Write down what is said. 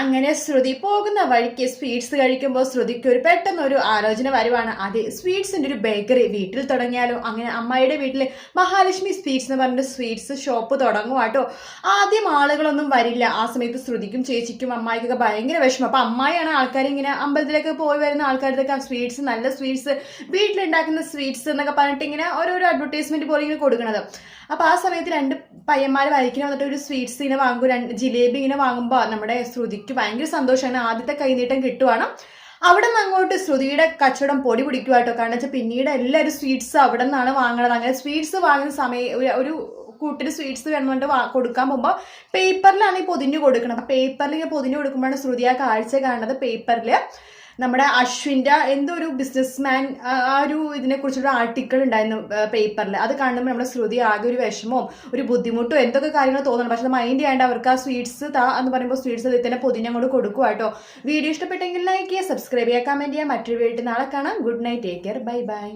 അങ്ങനെ ശ്രുതി പോകുന്ന വഴിക്ക് സ്വീറ്റ്സ് കഴിക്കുമ്പോൾ ശ്രുതിക്ക് ഒരു പെട്ടെന്ന് ഒരു ആലോചന വരുവാണ്. അത് സ്വീറ്റ്സിന്റെ ഒരു ബേക്കറി വീട്ടിൽ തുടങ്ങിയാലോ? അങ്ങനെ അമ്മായിയുടെ വീട്ടിൽ മഹാലക്ഷ്മി സ്വീറ്റ്സ് എന്ന് പറഞ്ഞിട്ട് സ്വീറ്റ്സ് ഷോപ്പ് തുടങ്ങുവാട്ടോ ആദ്യം ആളുകളൊന്നും വരില്ല. ആ സമയത്ത് ശ്രുതിക്കും ചേച്ചിക്കും അമ്മായിക്കൊക്കെ ഭയങ്കര വിഷമം. അപ്പം അമ്മായിയാണ് ആൾക്കാർ ഇങ്ങനെ അമ്പലത്തിലേക്ക് പോയി വരുന്ന ആൾക്കാരുടെ സ്വീറ്റ്സ് നല്ല സ്വീറ്റ്സ് വീട്ടിലുണ്ടാക്കുന്ന സ്വീറ്റ്സ് എന്നൊക്കെ പറഞ്ഞിട്ട് ഇങ്ങനെ ഓരോരോ അഡ്വർടൈസ്മെന്റ് പോലെ ഇങ്ങനെ കൊടുക്കുന്നത് അപ്പോൾ ആ സമയത്ത് രണ്ട് പയ്യന്മാർ വരയ്ക്കുന്ന വന്നിട്ട് ഒരു സ്വീറ്റ്സ് ഇങ്ങനെ വാങ്ങും. രണ്ട് ജിലേബി ഇങ്ങനെ വാങ്ങുമ്പോൾ നമ്മുടെ ശ്രുതിക്ക് ഭയങ്കര സന്തോഷമാണ്. ആദ്യത്തെ കൈനീട്ടം കിട്ടുവാണ്. അവിടെ നിന്ന് അങ്ങോട്ട് ശ്രുതിയുടെ കച്ചവടം പൊടി പിടിക്കുമായിട്ടോ കാരണം വെച്ചാൽ പിന്നീട് എല്ലാവരും സ്വീറ്റ്സ് അവിടെ നിന്നാണ് വാങ്ങണത്. അങ്ങനെ സ്വീറ്റ്സ് വാങ്ങുന്ന സമയം ഒരു- കൂട്ടിന് സ്വീറ്റ്സ് വേണമെന്നുണ്ട് കൊടുക്കാൻ പോകുമ്പോൾ പേപ്പറിലാണ് ഈ പൊതിഞ്ഞു അപ്പം പേപ്പറിൽ പൊതിഞ്ഞു കൊടുക്കുമ്പോഴാണ് ശ്രുതി ആ കാഴ്ച കാണുന്നത്. പേപ്പറിൽ നമ്മുടെ അശ്വിന്റെ എന്തോ ഒരു ബിസിനസ്മാൻ ആ ഒരു ഇതിനെ കുറിച്ചൊരു ആർട്ടിക്കിൾ ഉണ്ടായിരുന്നു പേപ്പറിൽ അത് കാണുമ്പോൾ നമ്മുടെ ശ്രുതി ആകെ ഒരു വിഷമവും ഒരു ബുദ്ധിമുട്ടോ എന്തൊക്കെ കാര്യങ്ങൾ തോന്നണം പക്ഷെ മൈൻഡ് ചെയ്യാണ്ട് അവർക്ക് ആ സ്വീറ്റ്സ് താ എന്ന് പറയുമ്പോൾ സ്വീറ്റ്സ് ഇതിൽ തന്നെ പൊതിഞ്ഞങ്ങോട്ട് കൊടുക്കുക കേട്ടോ വീഡിയോ ഇഷ്ടപ്പെട്ടെങ്കിൽ ലൈക്ക് ചെയ്യുക സബ്സ്ക്രൈബ് ചെയ്യുക കമന്റ് ചെയ്യുക. മറ്റൊരു വീട്ടിൽ നാളെ കാണാം. Good night take care bye bye